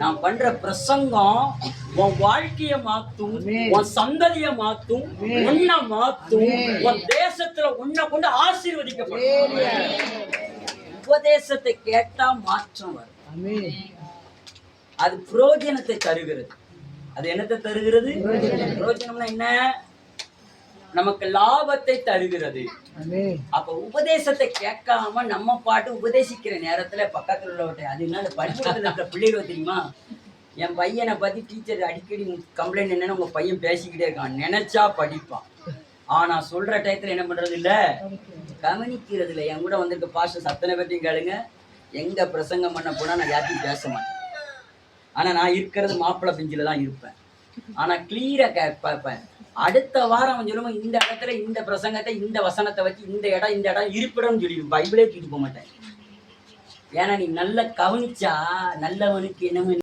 நான் பண்ற பிரசங்கம் உன் வாழ்க்கைய மாத்தும் உன் சந்ததிய மாத்தும் உன்னை மாத்தும் உன் தேசத்துல உன்னை கொண்டு ஆசீர்வதிக்கப்படும். உபதேசத்தை கேட்டா மாற்றம் வரும். அது புரோஜனத்தை தருகிறது. அது என்னத்தை தருகிறது? புரோஜனம்னா என்ன? நமக்கு லாபத்தை தருகிறது. அப்ப உபதேசத்தை கேட்காம நம்ம பாட்டு உபதேசிக்கிற நேரத்துல பக்கத்துல உள்ளவட்ட அது என்ன பள்ளிக்கூடத்துல இருக்கிற பிள்ளைகள் தெரியுமா? என் பையனை பத்தி டீச்சர் அடிக்கடி கம்ப்ளைண்ட் என்னன்னு உங்க பையன் பேசிக்கிட்டே இருக்கான். நினைச்சா படிப்பான். ஆனா சொல்ற டயத்துல என்ன பண்றது இல்ல? கவனிக்கிறது இல்ல என் கூட வந்திருக்க பாஸ்டர் சத்தனை பற்றியும் கேளுங்க. எங்க பிரசங்கம் பண்ண போனா நான் யார்ட்டையும் பேச மாட்டேன். ஆனா நான் இருக்கிறது மாப்பிள்ளை பெஞ்சில தான் இருப்பேன். ஆனா கிளியரா கே பார்ப்பேன். அடுத்த வாரம் அவன் சொல்லுவோம் இந்த இடத்துல இந்த பிரசங்கத்தை இந்த வசனத்தை வச்சு இந்த இடம் இந்த இடம் இருப்பிடம்னு சொல்லி பைபிளே தூக்கிட்டு போக மாட்டேன். ஏன்னா நீ நல்லா கவனிச்சா நல்லவனுக்கு என்னமோ